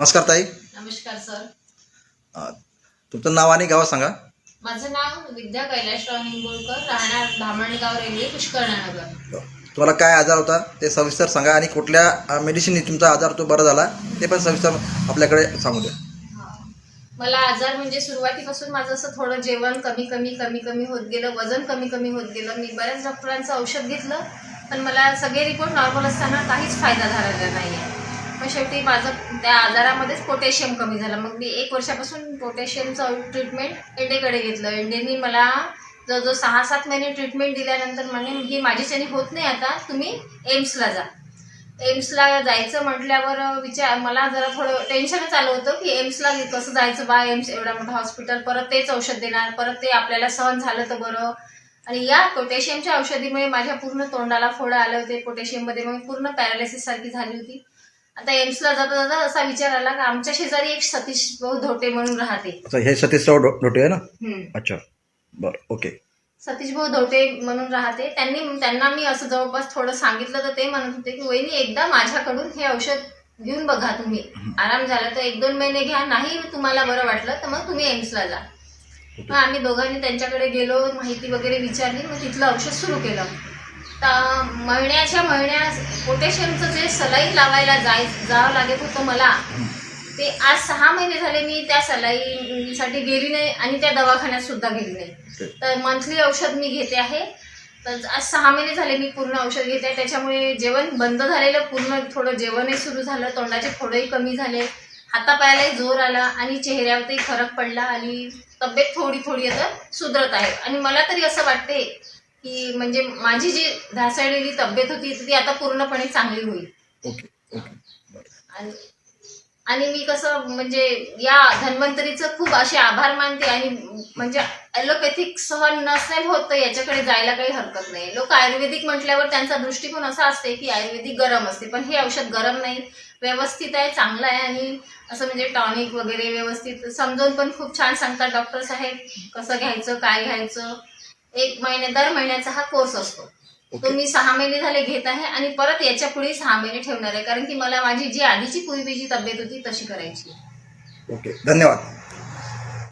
नमस्कार ताई. नमस्कार सर. तुमचं नाव आणि गाव सांगा. माझं नाव विद्या कैलासराव निंबोळकर राहणार धामणगाव रेल्वे पुष्कळनगर. तुम्हाला काय आजार होता ते सविस्तर सांगा आणि कुठल्या मेडिसिनने तुमचा आजार तो बरा झाला ते पण सविस्तर आपल्याकडे सांगू द्या. मला आजार म्हणजे सुरुवातीपासून माझं असं थोडं जेवण कमी कमी कमी कमी होत गेलं वजन कमी कमी होत गेलं. मी बऱ्याच डॉक्टरांचं औषध घेतलं पण मला सगळे रिपोर्ट नॉर्मल असताना काहीच फायदा झालेला नाही आहे मग शेवटी माझं त्या आजारामध्येच पोटॅशियम कमी झालं. मग मी एक वर्षापासून पोटॅशियमचं ट्रीटमेंट एंडेकडे घेतलं. एंडेनी मला जवळजवळ सहा सात महिने ट्रीटमेंट दिल्यानंतर म्हणे ही माझ्याच्याने होत नाही आता तुम्ही एम्सला जा. एम्सला जायचं म्हटल्यावर विचार मला जरा थोडं टेन्शनच आलं होतं की एम्सला कसं जायचं बा एम्स एवढा मोठा हॉस्पिटल परत तेच औषध देणार परत ते आपल्याला सहन झालं तर बरं. आणि या पोटॅशियमच्या औषधीमुळे माझ्या पूर्ण तोंडाला फोडं आले होते पोटॅशियममध्ये मग पूर्ण पॅरालिसिससारखी झाली होती. आता एम्सला जाता जाता असा विचार आला की आमच्या शेजारी एक सतीश भाऊ धोटे म्हणून राहते. अच्छा हे सतीशराव डो डोटे आहे ना? हम्म. अच्छा. बरं ओके. सतीश भाऊ धोटे म्हणून राहते. त्यांनी त्यांना मी असं जवळपास थोडं सांगितलं तर ते म्हणत होते की वहिनी एकदा माझ्याकडून हे औषध घेऊन बघा तुम्ही. आराम झाला तर एक दोन महिने घ्या. नाही तुम्हाला बरं वाटलं तर मग तुम्ही एम्सला जा मग आम्ही दोघांनी त्यांच्याकडे गेलो माहिती वगैरे विचारली मग तिथलं औषध सुरू केलं. तर महिन्याच्या महिन्या पोटॅशियमचं जे सलाईन लावायला जाय जावं लागत होतं मला ते आज सहा महिने झाले मी त्या सलाईसाठी गेली नाही आणि त्या दवाखान्यात सुद्धा गेली नाही. तर मंथली औषध मी घेते आहे. तर आज सहा महिने झाले मी पूर्ण औषध घेते. आहे त्याच्यामुळे जेवण बंद झालेलं पूर्ण थोडं जेवणही सुरू झालं तोंडाचे फोडंही कमी झाले हातापायालाही जोर आला आणि चेहऱ्यावरही फरक पडला आणि तब्येत थोडी थोडी आता सुधरत आहे. आणि मला तरी असं वाटते की म्हणजे माझी जी ढासळलेली तब्येत होती ती आता पूर्णपणे चांगली होईल. Okay okay. आणि आणि मी कसं म्हणजे या धन्वंतरीचं खूप असे आभार मानते आणि म्हणजे ॲलोपॅथिक सहन नसेल होत तर याच्याकडे जायला काही हरकत नाही. लोक आयुर्वेदिक म्हटल्यावर त्यांचा दृष्टिकोन असा असते की आयुर्वेदिक गरम असते पण हे औषध गरम नाही. व्यवस्थित आहे चांगलं आहे आणि असं म्हणजे टॉनिक वगैरे व्यवस्थित समजावून पण खूप छान सांगतात डॉक्टर साहेब कसं घ्यायचं काय घ्यायचं. एक महिने दर महिन्याचा हा कोर्स असतो. तो मी सहा महिने झाले घेत आहे आणि परत याच्यापुढे सहा महिने ठेवणार आहे. कारण की मला माझी जी आधीची पूर्वीची तब्येत होती तशी करायची. ओके धन्यवाद.